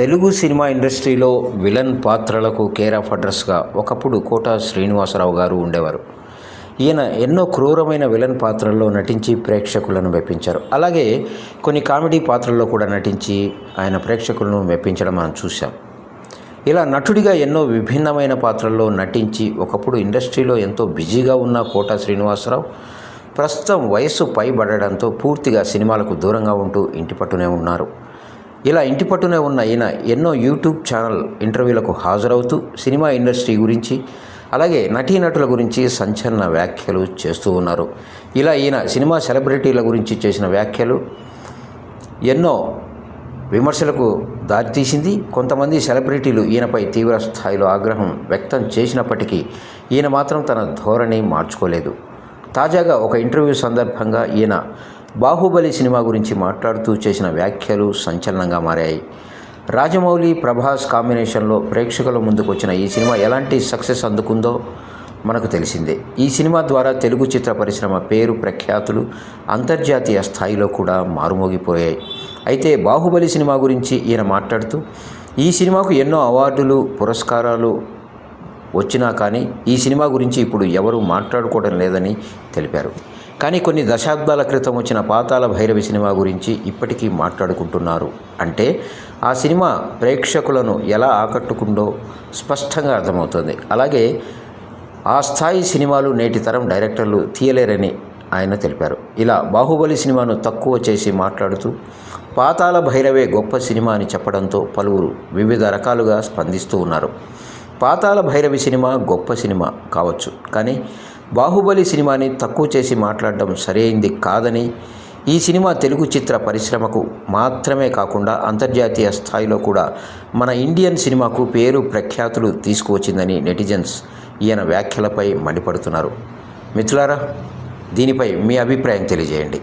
Telugu cinema ఇండస్ట్రీలో villain పాత్రలకు care of అడ్రస్గా ఒకప్పుడు కోట శ్రీనివాసరావు గారు ఉండేవారు. ఈయన ఎన్నో క్రూరమైన విలన్ పాత్రల్లో నటించి ప్రేక్షకులను మెప్పించారు. అలాగే కొన్ని కామెడీ పాత్రల్లో కూడా నటించి ఆయన ప్రేక్షకులను మెప్పించడం మనం చూసాం ఇలా నటుడిగా ఎన్నో విభిన్నమైన పాత్రల్లో నటించి ఒకప్పుడు ఇండస్ట్రీలో ఎంతో బిజీగా ఉన్న కోట శ్రీనివాసరావు ప్రస్తుతం వయస్సు పైబడడంతో పూర్తిగా సినిమాలకు దూరంగా ఉంటూ ఇంటి పట్టునే ఉన్నారు. ఇలా ఇంటి పట్టునే ఉన్న ఈయన ఎన్నో యూట్యూబ్ ఛానల్ ఇంటర్వ్యూలకు హాజరవుతూ సినిమా ఇండస్ట్రీ గురించి అలాగే నటీనటుల గురించి సంచలన వ్యాఖ్యలు చేస్తూ ఉన్నారు. ఇలా ఈయన సినిమా సెలబ్రిటీల గురించి చేసిన వ్యాఖ్యలు ఎన్నో విమర్శలకు దారితీసింది. కొంతమంది సెలబ్రిటీలు ఈయనపై తీవ్ర స్థాయిలో ఆగ్రహం వ్యక్తం చేసినప్పటికీ ఈయన మాత్రం తన ధోరణి మార్చుకోలేదు. తాజాగా ఒక ఇంటర్వ్యూ సందర్భంగా ఈయన బాహుబలి సినిమా గురించి మాట్లాడుతూ చేసిన వ్యాఖ్యలు సంచలనంగా మారాయి. రాజమౌళి ప్రభాస్ కాంబినేషన్లో ప్రేక్షకుల ముందుకు వచ్చిన ఈ సినిమా ఎలాంటి సక్సెస్ అందుకుందో మనకు తెలిసిందే. ఈ సినిమా ద్వారా తెలుగు చిత్ర పరిశ్రమ పేరు ప్రఖ్యాతులు అంతర్జాతీయ స్థాయిలో కూడా మారుమోగిపోయాయి. అయితే బాహుబలి సినిమా గురించి ఈయన మాట్లాడుతూ ఈ సినిమాకు ఎన్నో అవార్డులు పురస్కారాలు వచ్చినా కానీ ఈ సినిమా గురించి ఇప్పుడు ఎవరూ మాట్లాడుకోవడం లేదని తెలిపారు. కానీ కొన్ని దశాబ్దాల క్రితం వచ్చిన పాతాల భైరవి సినిమా గురించి ఇప్పటికీ మాట్లాడుకుంటున్నారు. అంటే ఆ సినిమా ప్రేక్షకులను ఎలా ఆకట్టుకుందో స్పష్టంగా అర్థమవుతుంది. అలాగే ఆ స్థాయి సినిమాలు నేటి తరం డైరెక్టర్లు తీయలేరని ఆయన తెలిపారు. ఇలా బాహుబలి సినిమాను తక్కువ చేసి మాట్లాడుతూ పాతాల భైరవే గొప్ప సినిమా అని చెప్పడంతో పలువురు వివిధ రకాలుగా స్పందిస్తూ ఉన్నారు. పాతాల భైరవి సినిమా గొప్ప సినిమా కావచ్చు. కానీ బాహుబలి సినిమాని తక్కువ చేసి మాట్లాడడం సరైంది కాదని ఈ సినిమా తెలుగు చిత్ర పరిశ్రమకు మాత్రమే కాకుండా అంతర్జాతీయ స్థాయిలో కూడా మన ఇండియన్ సినిమాకు పేరు ప్రఖ్యాతులు తీసుకువచ్చిందని నెటిజన్స్ ఈయన వ్యాఖ్యలపై మండిపడుతున్నారు. మిత్రులారా దీనిపై మీ అభిప్రాయం తెలియజేయండి.